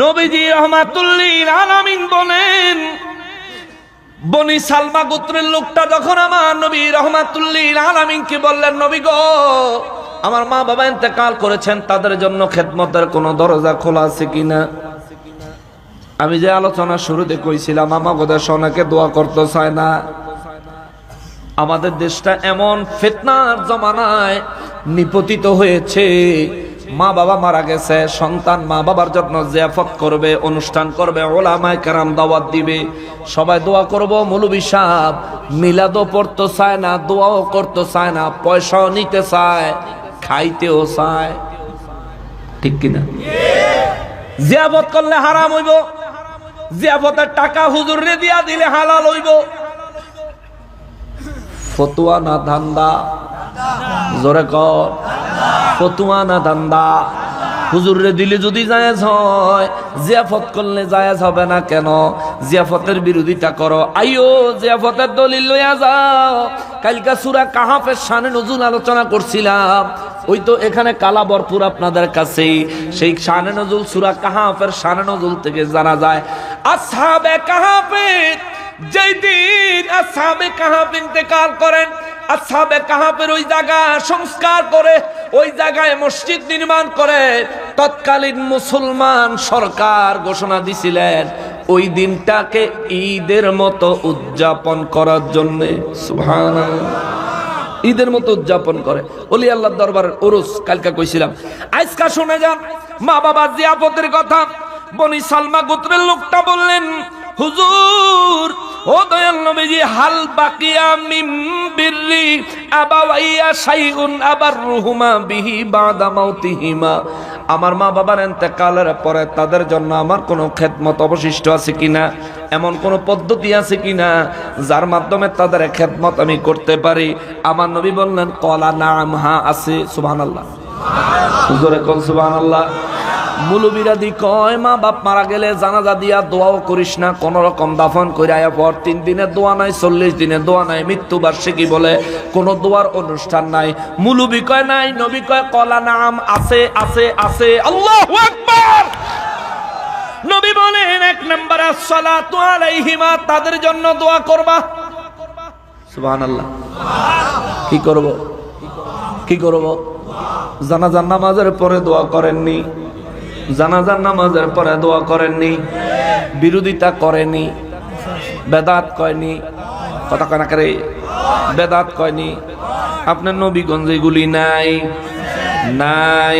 নবীজি রহমাতুল্লিল আলামিন বলেন, বনি সালমা গোত্রের লোকটা যখন আমার নবী রহমাতুল্লিল আলামিনকে বললেন, নবী গো, আমার মা বাবা ইন্তেকাল করেছেন, তাদের জন্য খেদমতের কোনো দরজা খোলা আছে কিনা? আমি যে আলোচনা শুরুতে কইছিলাম আমা গোদের সোনাকে দোয়া করতে চায় না। আমাদের দেশটা এমন ফেতনার জমানায় নিপতিত হয়েছে। মা বাবা মারা গেছে, সন্তান মা বাবার জন্য জিয়াফত করবে, অনুষ্ঠান করবে, ওলামায় কেরাম দাওয়াত দিবে। সবাই দোয়া করব, মৌলবী সাহ মিলাদও পড়তে চায় না, দোয়াও করতে চায় না, পয়সাও নিতে চায়, খাইতেও চায়। ঠিক কিনা? জিয়াফত করলে হারাম হইব, জিয়াফতের টাকা হুজুরে দিয়া দিলে হালাল হইব। ফতুয়া না ধান্দা জোরে কর। না ধান্দা হুজুরে দিলে যদি জায়েজ হয়, জিয়াফত করলে জায়েজ হবে না কেন? জিয়াফতের বিরোধিতা করো। আইও জিয়াফতের দলিল লইয়া যাও। কালকা সুরা কাহাফের সানে নজুল আলোচনা করছিলাম। ওই তো এখানে কালা ভরপুর আপনাদের কাছে সেই শানে নজুল সুরা কাহাফের শানে নজুল থেকে জানা যায়, আসহাবে কাহাফের যেই দিন আসহাবে কাহাফ ইন্তেকাল করেন আসহাবে কাহাফের ওই জায়গা সংস্কার করে, ওই জায়গায় মসজিদ নির্মাণ করে, তৎকালীন মুসলমান সরকার ঘোষণা দিছিলেন, ওই দিনটাকে ঈদের মতো উদযাপন করার জন্য। ঈদের মতো উদযাপন করে। অলি আল্লাহ দরবারের ওরস কালকা কইছিলাম, আজকা শুনে যান, মা বাবার জিয়াপতের কথা, বনি সালমা গোত্রের লোকটা বললেন হুজুর, ও দয়াল নবীজি, হাল বাকিয়া মিম বিররি আবাওয়াইয়া শাইউন আবার রুহুমা বিহি বাদা মাউতিহিমা। আমার মা বাবার এতেকালের পরে তাদের জন্য আমার কোনো খেদমত অবশিষ্ট আছে কিনা, এমন কোন পদ্ধতি আছে কিনা, যার মাধ্যমে তাদের খেদমত আমি করতে পারি। আমার নবী বললেন, কলা নাম হা আছে, সুবহানাল্লাহ। হুজুরে কোন সুবহানাল্লাহ। মুলুবিরাদি কয়, মা বাপ মারা গেলে জানাজা দিয়া দোয়াও করিস না, কোন রকম দাফন করে পর তিন দিনে দোয়া নাই, চল্লিশ দিনে দোয়া নাই মৃত্যু বার্ষিকী বলে কোন দোয়ার অনুষ্ঠান নাই। মুলুবি কয়, নাই। নবী কয়, কলা নাম আছে আছে আছে। আল্লাহ আকবার! নবী বলেন, এক নম্বর আসসালাতু আলাইহিমা, তাদের জন্য দোয়া করবা। সুবহানাল্লাহ। কি করব? কি করব? জানাজার নামাজের পরে দোয়া করেননি। জানাজার নামাজের পরে দোয়া করেননি, বিরোধিতা করেনি, বেদাত কয়নি কথা কানা করে? বেদাত কয়নি আপনার নবীগঞ্জ এগুলি নাই নাই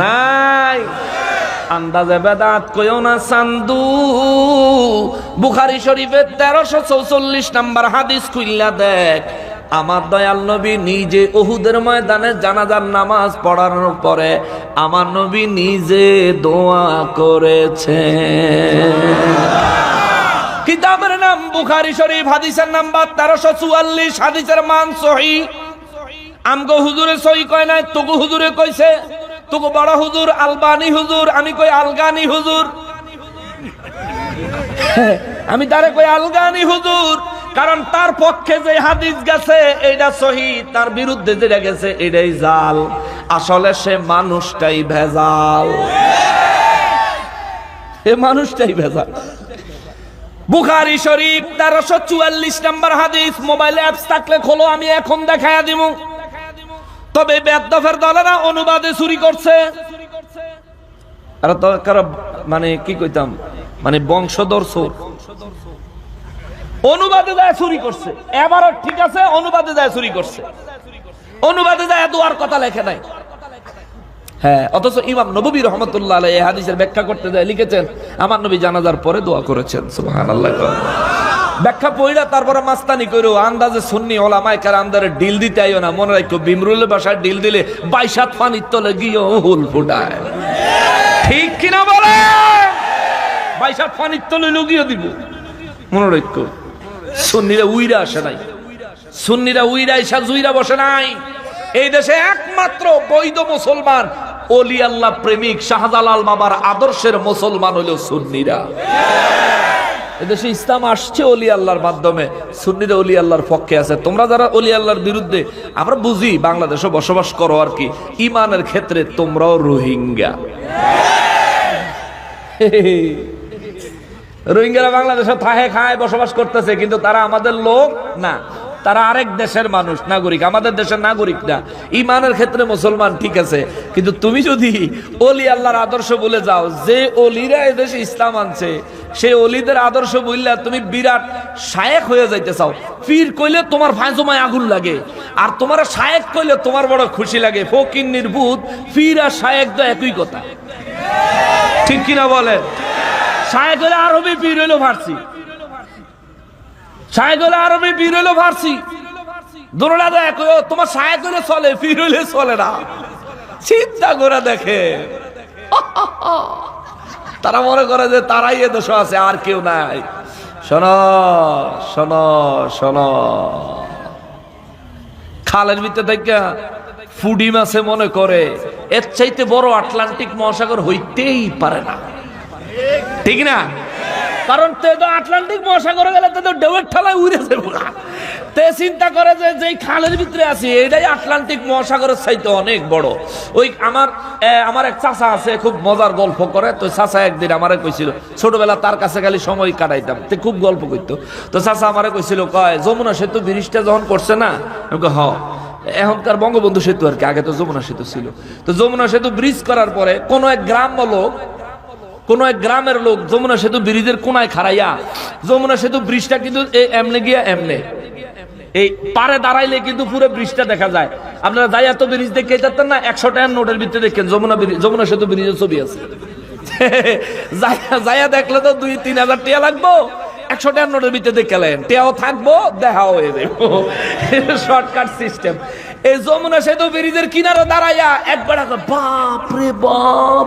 নাই। আন্দাজে বেদাত কইও না সান্দু। বুখারি শরীফের তেরোশো চৌচল্লিশ নাম্বার হাদিস খুললা দেখ, আমার দয়াল নবী নিজে ওহুদের ময়দানে জানাজার নামাজ পড়ানোর পরে আমার নবী নিজে দোয়া করেছে কিতাবের নাম বুখারি শরীফ, হাদিসের নাম্বার তেরোশো চুয়াল্লিশ, হাদিসের মান সহি। আমগো হুজুরে সহি কয় নাই, তোগো হুজুরে কইছে, তোগো বড় হুজুর, আলবানি হুজুর, আমি কই আলগানি হুজুর? আমি তারে কই আলগানি হুজুর, কারণ তার পক্ষে যে হাদিস গেছে, এইটা সহি, তার বিরুদ্ধে যেটা গেছে, এটাই জাল। আসলে সে মানুষটাই ভেজাল। এ মানুষটাই ভেজাল। বুখারি শরীফ তেরোশো চুয়াল্লিশ নাম্বার হাদিস। মোবাইল অ্যাপস থাকলে খোলো, আমি এখন দেখাইয়া দিব তবে বেদফের দলেরা অনুবাদে চুরি করছে। আর তো কারও মানে কি কইতাম? মানে বংশধর চোর। অনুবাদে যায় চুরি করছে। এবারও ঠিক আছে, অনুবাদে যায় চুরি করছে। অনুবাদে যায় দোয়ার কথা লেখে নাই। হ্যাঁ অথচ ইমাম নবী রহমতুল্লাহ আলাই এই হাদিসের ব্যাখ্যা করতে যায়, লিখেছেন, আমার নবী জানাজার পরে দোয়া করেছেন ব্যাখ্যা পড়া তারপরে মাস্তানি করো আন্দাজে সুন্নি ওলামায় কার আন্দারে ডিল দিতে আইও না, মনে রাখো বিমরুল বাসায় ডিল দিলে বাইসাত পানির তলে গিয়ে হুল ফুটায়। ঠিক কিনা বলে? বাইসাত পানির তলে লুকিয়ে দিব। মনে রাখো সুন্নিরা উইরা আসে নাই। সুন্নিরা উইরা এসা জুইরা বসে নাই। এই দেশে একমাত্র বৈধ মুসলমান অলি আল্লাহ প্রেমিক শাহজালাল বাবার আদর্শের মুসলমান হলো সুন্নিরা। এদেশে ইসলাম আসছে অলি আল্লাহর মাধ্যমে, সুন্নিরা অলি আল্লাহর পক্ষে আছে। তোমরা যারা অলি আল্লাহর বিরুদ্ধে, আমরা বুঝি বাংলাদেশে বসবাস করো আর কি, ইমানের ক্ষেত্রে তোমরাও রোহিঙ্গা। রোহিঙ্গারা বাংলাদেশে থাহে খায়, বসবাস করতেছে, কিন্তু তারা আমাদের লোক না। তারা আরেক দেশের মানুষ, নাগরিক। আমাদের দেশের নাগরিক না। ইমানের ক্ষেত্রে মুসলমান ঠিক আছে, কিন্তু তুমি যদি অলি আল্লাহর আদর্শ বলে যাও, যে অলিরা এদেশে ইসলাম আনছে, সেই অলিদের আদর্শ বললে তুমি বিরাট শায়েক হয়ে যাইতে চাও। পীর কইলে তোমার ফাঁজমায় আগুন লাগে, আর তোমার শায়েক কইলে তোমার বড় খুশি লাগে। ফকির নির্বুত পীর আর শায়েক তো একই কথা। ঠিক কিনা বলেন? শায়েক হলে আরবি, পীর হইল ফার্সি। হলে আরবি পীর হইল ফার্সি। দোনোটা তো তোমার হলে চলে পীর হইলে চলে না। চিন্তা করে দেখে। তারা মনে করে যে তারাই এ দেশ আছে, আর কেউ নাই। শোন শোন শোন। খালের ভিতরে থেকে ফুডি মাছে মনে করে, এর চাইতে বড় আটলান্টিক মহাসাগর হইতেই পারে না। ঠিক না? কারণ তে তো আটলান্টিক মহাসাগরে গেলে তো ঢেউয়ের ঠালায় উড়ে যাব। তে চিন্তা করে যে যেই খালের ভিতরে আছি এটাই আটলান্টিক মহাসাগরের চাইতে অনেক বড়। ওই আমার আমার এক চাচা আছে, খুব মজার গল্প করে। তো চাচা একদিন আমারে কইছিল, ছোটবেলা তার কাছে খালি সময় কাটাইতাম। তে খুব গল্প করতো তো চাচা আমারে কইছিল, কয়, যমুনা সেতু ব্রিজটা যখন করছে না? আমি হ। এখনকার বঙ্গবন্ধু সেতু আর কি, আগে তো যমুনা সেতু ছিল। তো যমুনা সেতু ব্রিজ করার পরে কোনো এক গ্রাম লোক কোন এক গ্রামের লোক যমুনা সেতু ব্রিজের কোনায় খারাইয়া যমুনা সেতু ব্রিজটা কিন্তু এমনে গিয়া এমনে। এই পারে দাঁড়াইলে কিন্তু পুরো ব্রিজটা দেখা যায়। আপনারা যাই এত ব্রিজ দেখে যেতেন না একশো টাকার নোটের ভিতরে দেখেন যমুনা ব্রিজ যমুনা সেতু ব্রিজের ছবি আছে। যাইয়া- দেখলে তো দুই তিন হাজার টাকা লাগবো। একশো টাকার নোটের ভিতরে দেখলেন টেয়াও থাকব দেখাও হয়ে যাব শর্টকাট সিস্টেম। এই যমুনা সেতু ব্রিজের কিনারে দাঁড়াইয়া একবার, বাপ রে বাপ!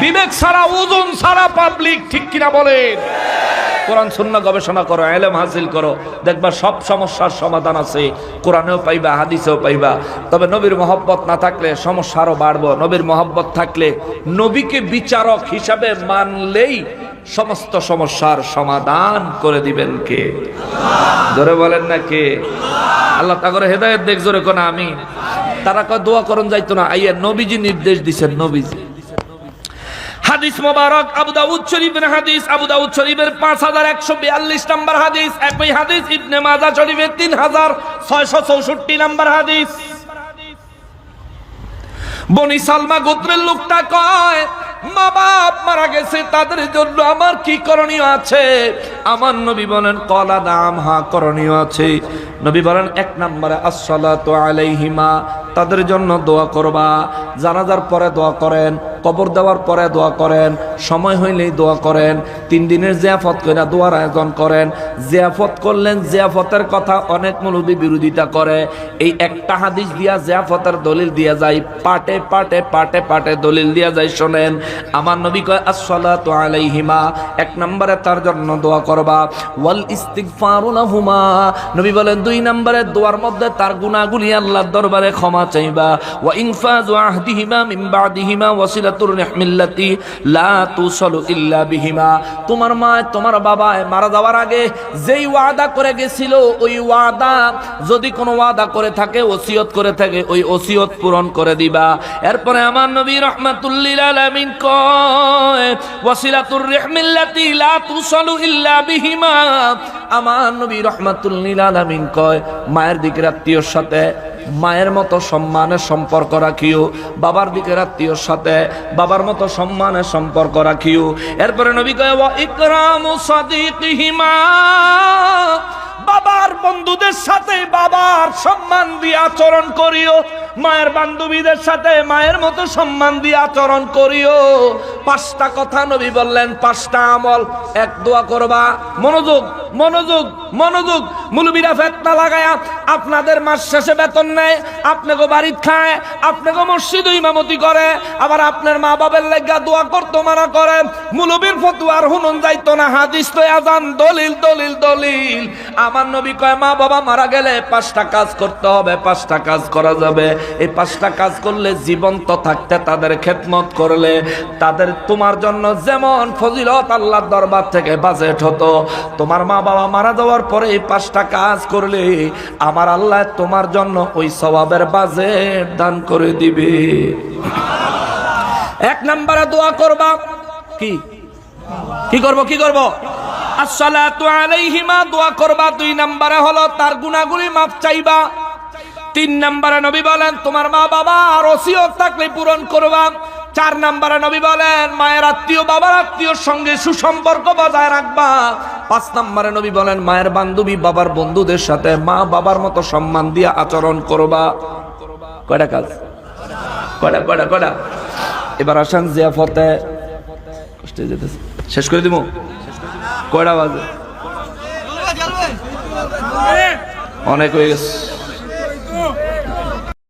বিবেক ছাড়া, ওজন ছাড়া পাবলিক ঠিক কিনা বলেন? কোরআন শূন্য গবেষণা করো, এলেম হাসিল করো, দেখবা সব সমস্যার সমাধান আছে। কোরআনেও পাইবা, হাদিসেও পাইবা। তবে নবীর মহব্বত না থাকলে সমস্যা আরও বাড়বো। নবীর মহব্বত থাকলে নবীকে বিচারক হিসাবে মানলেই সমস্ত সমস্যার সমাধান করে দিবেন কে? ধরে বলেন না কে? আল্লাহ তাগরে হেদায়ত দেখ, জোরে কোন, আমি। তারা দোয়া করন, যাইতো না। আইয়া নবীজি নির্দেশ দিছেন, নবীজি। হাদিস মোবারক, আবু দাউদ শরীফের হাদিস, আবু দাউদ শরীফের পাঁচ হাজার একশো বিয়াল্লিশ নম্বর হাদিস, একই হাদিস ইবনে মাজা শরীফের তিন হাজার ছয়শো চৌষট্টি নম্বর হাদিস। বনি সালমা গোত্রের লোকটা কয়, মা বাপ মারা গেছে, তাদের জন্য আমার কি করণীয় আছে? আমার নবী বলেন, কলা দাম, হা, করণীয় আছে। নবী বলেন, এক নম্বরে, আসসালাতু আলাইহিমা, তাদের জন্য দোয়া করবা। জানাজার পরে দোয়া করেন কবর দেওয়ার পরে দোয়া করেন, সময় হইলেই দোয়া করেন, তিন দিনের জিয়াফত করে দোয়ার আয়োজন করেন। জিয়াফত করলেন, জিয়াফতের কথা অনেক মৌলবী বিরোধিতা করে। এই একটা হাদিস দিয়া জিয়াফতের দলিল দিয়া যায়, পাটে পাটে পাটে পাটে দলিল দিয়া যায়, শোনেন। আমার নবী কয়, আসসালাতু আলাইহিমা, এক নম্বরে তার জন্য দোয়া করবা। ওয়াল ইস্তিগফারু লাহুমা, নবী বলেন, দুই নম্বরে দোয়ার মধ্যে তার গুনাহগুলি আল্লাহর দরবারে ক্ষমা চাইবা। ওয়া ইনফাজু আহদিহিমা মিন বাদিহিমা ওয়াসিলাতুর নিহমিল্লাতি লা তুসালু ইল্লা বিহিমা। তোমার মা, তোমার বাবা মারা যাওয়ার আগে যেই ওয়াদা করে গেছিল, ওই ওয়াদা যদি কোনো ওয়াদা করে থাকে, ওসিয়ত করে থাকে, ওই ওসিয়ত পূরণ করে দিবা। এরপরে আমার নবী রহমাতুল্লিল কয়, ওয়াসিলাতুর রিহমিল্লাতি লা তুসালু ইল্লা বিহিমা। আমার নবী রহমাতুল্লিল আলামিন কয়, মায়ের দিকের আত্মীয়র সাথে মায়ের মতো সম্মানের সম্পর্ক রাখিও, বাবার দিকে আত্মীয়র সাথে বাবার মতো সম্মানের সম্পর্ক রাখিও। এরপরে নবী কয় ইকরামু সাদিকিহিমা। বাবার বন্ধুদের সাথে বাবার সম্মান দিয়ে আচরণ করিও, মায়ের বান্ধবীদের সাথে মায়ের মতো সম্মান দিয়ে আচরণ করিও। পাঁচটা কথা নবী বললেন, পাঁচটা আমল। এক, দোয়া করবা, মনোযোগ মনোযোগ মনোযোগ। মুলবিরা ফেতনা লাগায়া আপনাদের মাস শেষে বেতন নেয়, আপনাকে বাড়িত খায়, আপনাকে মসজিদ ইমামতি করে, আবার আপনার মা বাবার লেগা দোয়া করতো, মানা করে। মুলবির ফতুয়ার হুনুন যাইতো না, হাদিস তো আজান, দলিল দলিল দলিল। আমার নবী কয়, মা বাবা মারা গেলে পাঁচটা কাজ করতে হবে, পাঁচটা কাজ করা যাবে। এই পাঁচটা কাজ করলে জীবন্ত থাকতে তাদের খেদমত করলে। তাদের তোমার জন্য যেমন ফজিলত আল্লাহর দরবার থেকে বাজেট হতো। তোমার মা বাবা মারা যাওয়ার পরে এই পাঁচটা কাজ করলে আমার আল্লাহ তোমার জন্য ওই সবাবের বাজেট দান করে দিবে। এক নম্বরে দোয়া করবা। কি? কি করব কি করব? আসসালাতু আলাইহিমা দোয়া করবা। দুই নম্বরে হলো তার গুনাহগুলি মাফ চাইবা। তিন নম্বরে নবী বলেন, তোমার মা বাবা আর ওসিয়ত থাকলে পূরণ করবা। চার নাম্বারে নবী বলেন, মায়ের আত্মীয়, বাবার আত্মীয়র সঙ্গে সুসম্পর্ক বজায় রাখবা। পাঁচ নাম্বারে নবী বলেন, মায়ের বান্ধবী বাবার বন্ধুদের সাথে মা বাবার মতো সম্মান দিয়ে আচরণ করবা। কয়টা কাজ? কয়টা কয়টা কয়টা? এবার আসেন জিয়াফতে। কষ্টে যেতেছে। শেষ করে দিব? কয়টা বাজে? অনেক হয়ে গেছে।